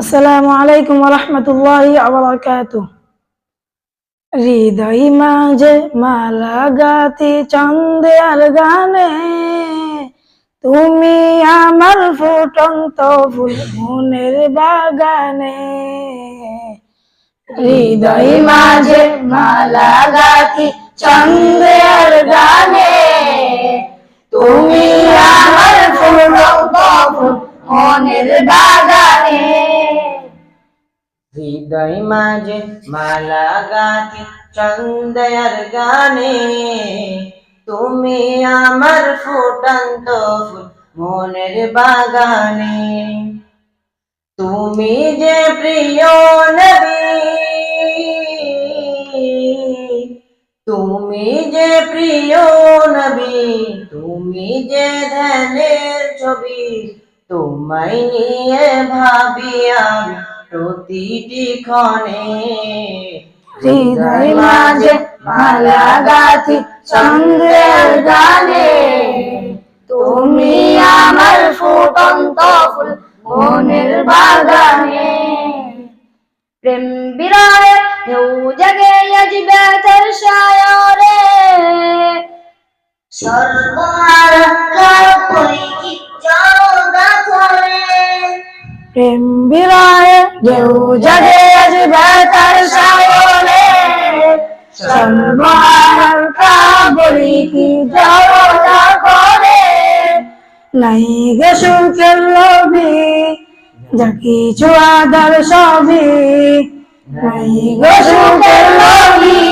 আসসালামু আলাইকুম রহমতুল্লাহি হৃদয় মাঝে মালা গাতি চন্দের গানে, তুমি আমার ফুটন্ত ফুল মনের বাগানে। হৃদয় মাঝে মালা গাতি চন্দ্রের হৃদয় মাঝে মালা গাথি চন্দয়ার গানে, তুমি আমার ফুটন্ত মনের বাগানে। তুমি যে প্রিয় নবী তুমি যে প্রিয় নবী তুমি যে ধ্যানের ছবি, তোমায় নিয়ে ভাবি আমি। প্রতিটি ক্ষণে হৃদয় মাঝে মালা গাথি চন্দ্রের গানে। তুমি আমার ফুটন্ত ফুল মনের বাগানে। প্রেম বিরহে ঢেউ জাগে তার সায়রে। প্রেম বিরায় ঢেউ জাগে আজ বেতার সায়রে সর্বহার কাবলি কি জড়তা করে? নাই গে সুখের লোভি, যা কিছু আদার সবই। নাই গো সুখের লোভি,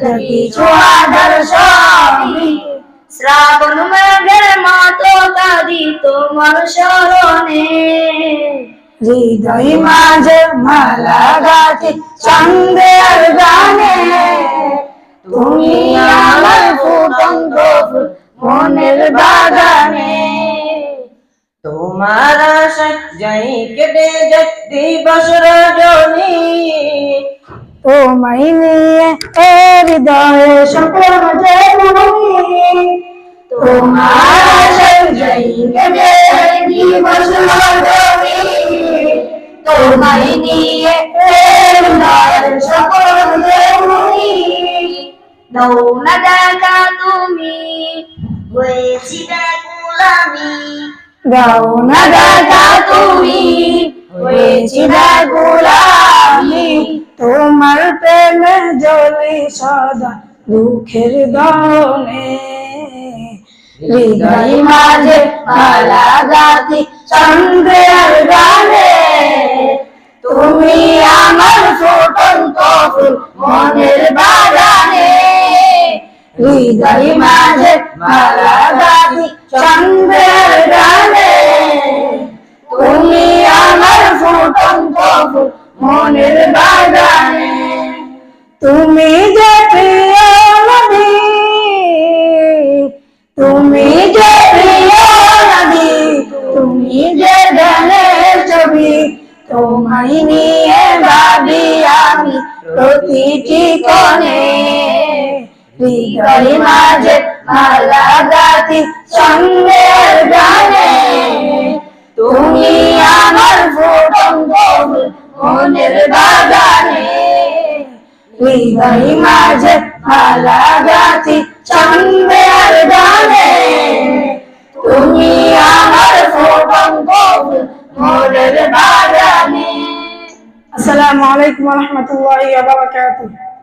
যা কিছু আদার সবই। শ্রাবণ মেঘের মতো কাঁদি তোমার স্মরণে হৃদয় মাঝে মালা গাছে চন্দ্রের গানে। তুমি আমার ফুটন্ত মনের বাগানে। তোমার আশায় যাই কেটে যায় দিবস তোমায় নিয়ে এ হৃদয়ে তুমি তোমার যায় দিবস তোমায় নিয়ে এ হৃদয়ে স্বপ্ন যে না দেখা তুমি হয়েছি গাও না দাদা তুমি হয়েছি গোলামি, তোমার প্রেমে জলি সদা দুঃখের দনে হৃদয় মাঝে মালা গাতি চন্দ্রের গানে। তুমি আমার ফুটন্ত মনের বাগানে। হৃদয় মাঝে মালা গাতি চন্দ্রের গানে। তুমি যে প্রিয় নদী তুমি যে প্রিয় নদী তুমি যে ধ্যানের ছবি তোমায় নিয়ে ভাবি আমি প্রতিটি কোণে। হৃদয় মাঝে মালা গাতি সঙ্গের গানে তুমি আমার ফুটন্ত ফুল মনের বাগানে হৃদয় মাঝে মালা গাতি চন্দ্রের গানে। তুমি আমার ফুটন্ত মোরের বাগানে। আসসালামু আলাইকুম ওয়া রাহমাতুল্লাহি ওয়া বারাকাতুহু।